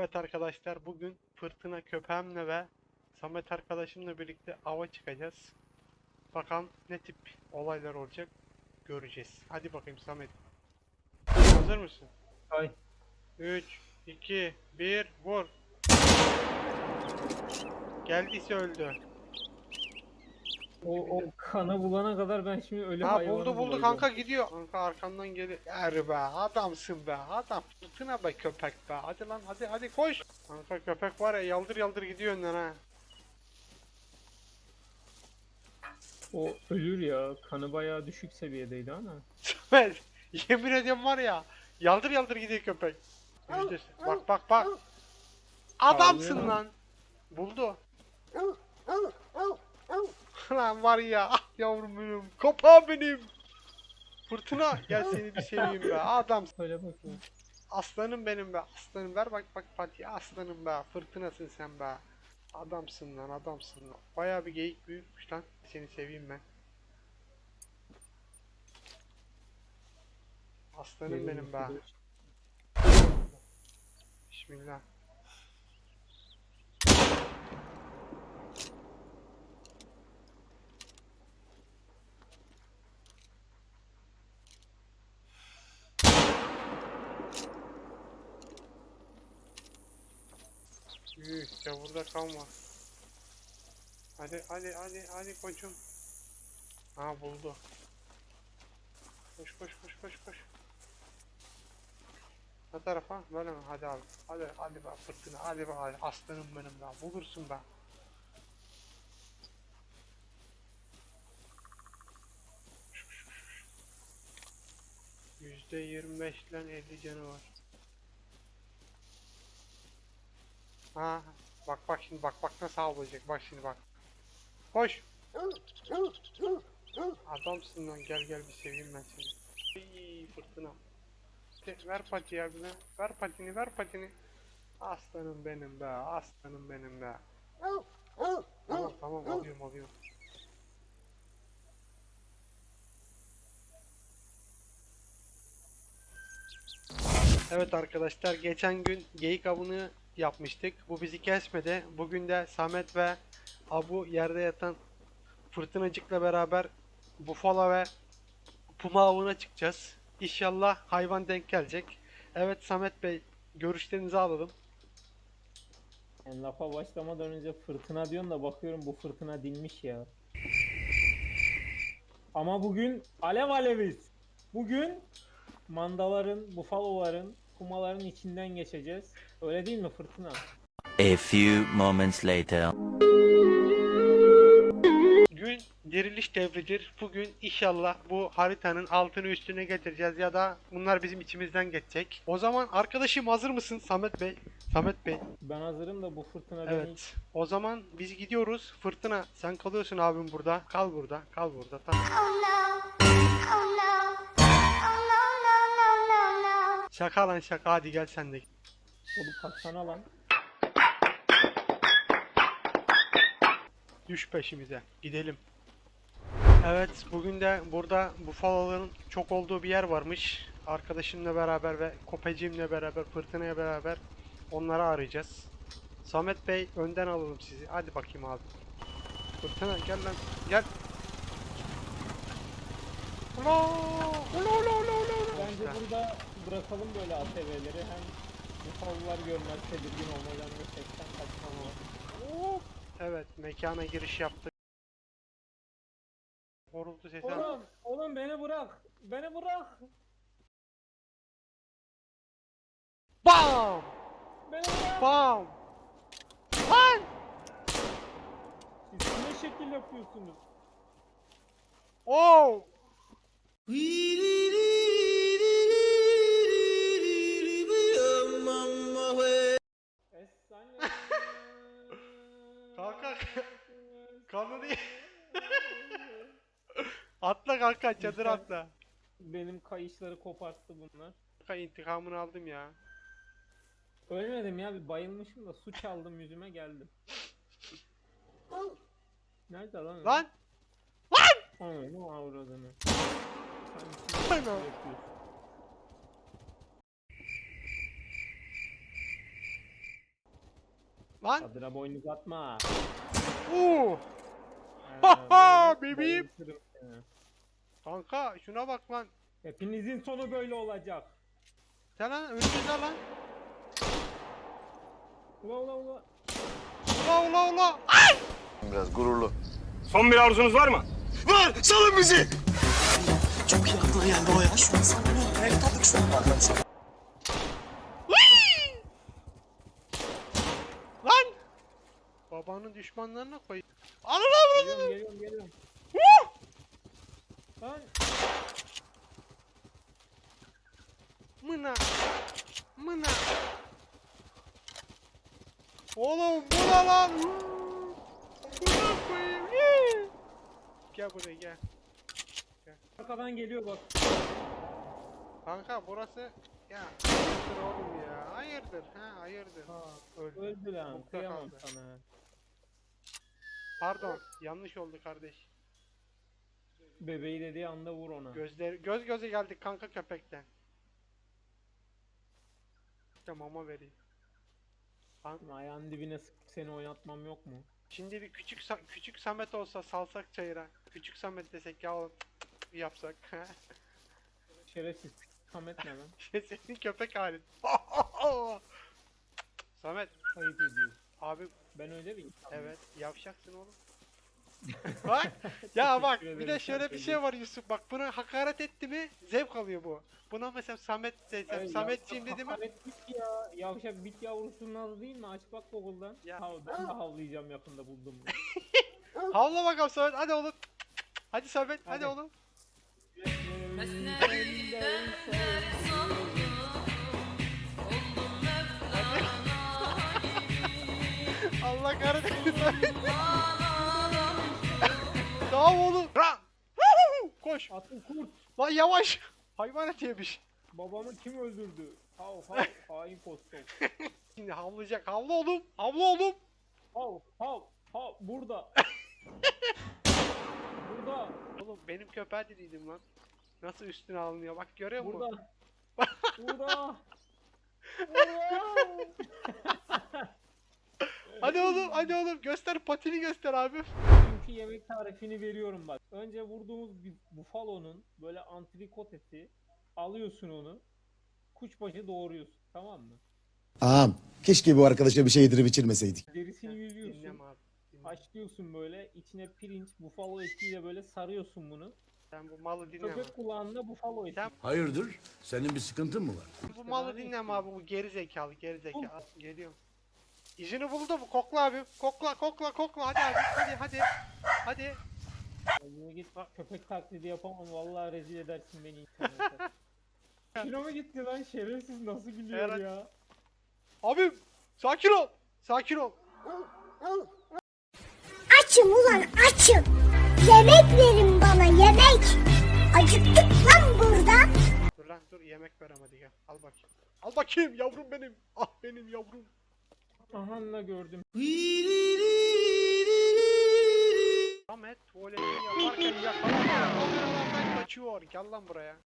Evet arkadaşlar bugün fırtına köpeğimle ve Samet arkadaşımla birlikte ava çıkacağız. Bakalım ne tip olaylar olacak göreceğiz. Hadi bakayım Samet. Hazır mısın? Ay. 3, 2, 1, vur. Geldiyse öldü. O, o kana bulana kadar ben şimdi ölü Ha buldu buldu kanka gidiyor. Kanka arkandan geliyor. Er be adamsın be adam. Fırtına be köpek be. Hadi lan hadi hadi koş. Kanka köpek var ya yaldır yaldır gidiyor önden ha. O ölür ya. Kanı bayağı düşük seviyedeydi ama. Ben yemin ediyorum var ya yaldır yaldır gidiyor köpek. Yüzdesi. Bak bak bak. Adamsın Ağlıyor. lan. Buldu. lan var ya ah yavrum benim. Kopağım benim. Fırtına gel seni bir seveyim be. Adam Öyle bakayım. aslanım benim be. Aslanım ver bak bak Fatih aslanım be. Fırtınasın sen be. Adamsın lan adamsın lan. Bayağı bir geyik büyükmüş lan. Seni seveyim ben. Aslanım benim be. Bismillah. Ya burada kalma. Hadi hadi hadi hadi koçum. Ha buldu. Koş koş koş koş koş. Ne tarafa? Böyle mi? Hadi abi. Hadi hadi be fırtına. Hadi be hadi. Aslanım benim be. Bulursun be. Koş, koş, koş, koş. Yüzde yirmi beş ile 50 canı var. Ha, bak bak şimdi bak bak nasıl avlayacak bak şimdi bak. Koş. Adamsın lan gel gel bir seveyim ben seni. İyi fırtına. Ver patiyi abine. Ver patini ver patini. Aslanım benim be aslanım benim be. Tamam tamam alıyorum alıyorum. Evet arkadaşlar geçen gün geyik avını yapmıştık. Bu bizi kesmedi. Bugün de Samet ve Abu yerde yatan fırtınacıkla beraber bufala ve puma avına çıkacağız. İnşallah hayvan denk gelecek. Evet Samet Bey görüşlerinizi alalım. Yani lafa başlamadan önce fırtına diyorsun da bakıyorum bu fırtına dinmiş ya. Ama bugün alev aleviz. Bugün mandaların, bufaloların, kumaların içinden geçeceğiz. Öyle değil mi fırtına? A few moments later. Gün diriliş devridir. Bugün inşallah bu haritanın altını üstüne getireceğiz ya da bunlar bizim içimizden geçecek. O zaman arkadaşım hazır mısın Samet Bey? Samet Bey. Ben hazırım da bu fırtına beni Evet. O zaman biz gidiyoruz. Fırtına sen kalıyorsun abim burada. Kal burada. Kal burada. Tamam. Oh no. Oh no. Şaka lan şaka hadi gel sen de. olup kalksana lan. Düş peşimize. Gidelim. Evet bugün de burada bufaloların çok olduğu bir yer varmış. Arkadaşımla beraber ve kopeciğimle beraber fırtınaya beraber onları arayacağız. Samet Bey önden alalım sizi. Hadi bakayım abi. Fırtına gel lan. Gel. Ula ula ula. Bence burada bırakalım böyle ATV'leri hem bufalolar görmez tedirgin olmadan ve sesten kaçmamalar. Hop. Evet mekana giriş yaptık. Horultu sesi. Oğlum, oğlum beni bırak. Beni bırak. BAM! Beni bırak. BAM! Lan! Siz ne şekil yapıyorsunuz? Oh! Çadır atla. Benim kayışları koparttı bunlar. Kanka intikamını aldım ya. Ölmedim ya bir bayılmışım da su çaldım yüzüme geldim. Nerede lan? o? Lan! Ananı avradını. Ana. Sen kim yapıyorsun? Lan. Kadına boynuz atma. Oo. Ha, ha, bebeğim. bayıltırım seni. Kanka şuna bak lan. Hepinizin sonu böyle olacak. Sen lan önümüzde lan. Ula ula ula. Ula ula ula. Biraz gururlu. Son bir arzunuz var mı? Var! Salın bizi! Çok iyi aklıma geldi o ya. Şu an sana ne? Evlatlık şu an. Lan. Babanın düşmanlarına koy. Alın lan Geliyorum geliyorum geliyorum. Lan Mına. Mına. Oğlum bu ne lan? Buna koyayım. Gel buraya gel. arkadan geliyor bak. Kanka burası ya hayırdır oğlum ya hayırdır ha hayırdır Ha, öldü. öldü lan. Kıyamam sana. Pardon yanlış oldu kardeş Bebeği dediği anda vur ona. gözleri göz göze geldik kanka köpekten İşte mama vereyim Ayağın dibine sıkıp seni oynatmam yok mu? şimdi bir küçük Sa- küçük Samet olsa salsak çayıra küçük Samet desek ya oğlum yapsak Şerefsiz. Samet ne lan? senin köpek halin Samet Ayıp ediyor. abi Ben öyle bir insanım. Evet, yavşaksın oğlum. bak, ya bak bir de şöyle bir şey var Yusuf. Bak buna hakaret etti mi zevk alıyor bu. Buna mesela Samet desem, Sametciğim dedi mi? hakaret bit ya. Yavşak bit yavrusunun adı değil mi? Aç bak Google'dan. Ya. Ha, ben de havlayacağım yakında buldum. Havla bakalım Samet, hadi oğlum. Hadi Samet, hadi, Hadi. oğlum. Allah kahretsin. Tamam oğlum. Ra! Koş. Atıl kurt. Lan yavaş. Hayvanat yemiş. Babamı kim öldürdü? Hav hav hain postok. Şimdi havlayacak. Havla oğlum. Havla oğlum. Hav hav hav burada. burada. Oğlum benim köpeğe diliydim lan. Nasıl üstüne alınıyor bak görüyor musun? Burada. burada. Burada. Hadi oğlum hadi oğlum göster patini göster abi. Çünkü yemek tarifini veriyorum bak. Önce vurduğumuz bir bufalonun böyle antrikot eti alıyorsun onu. Kuşbaşı doğruyorsun tamam mı? Ağam keşke bu arkadaşa bir şey yedirip içirmeseydik. Derisini yüzüyorsun. Dinleme abi. Haşlıyorsun böyle içine pirinç, bufalo etiyle böyle sarıyorsun bunu. Sen bu malı dinleme. Köpek kulağında bufalo eti. Sen- Hayırdır? Senin bir sıkıntın mı var? Bu malı dinleme abi bu geri zekalı geri zekalı. Geliyorum. İzini buldu mu? Kokla abi. Kokla kokla kokla hadi abi. Hadi hadi. Hadi. Yine git bak köpek taklidi yapamam vallahi rezil edersin beni internette. Kilo mu gitti lan şerefsiz nasıl gülüyor Herhalde- ya. Abim sakin ol. Sakin ol. Açım ulan açım. Yemek verin bana yemek. Acıktık lan burada. Dur lan dur yemek ver ama hadi gel. Al bakayım. Al bakayım yavrum benim. Ah benim yavrum. Aha da gördüm. Samet tuvaletini yaparken yakalama. Kameralardan kaçıyor. Gel lan buraya.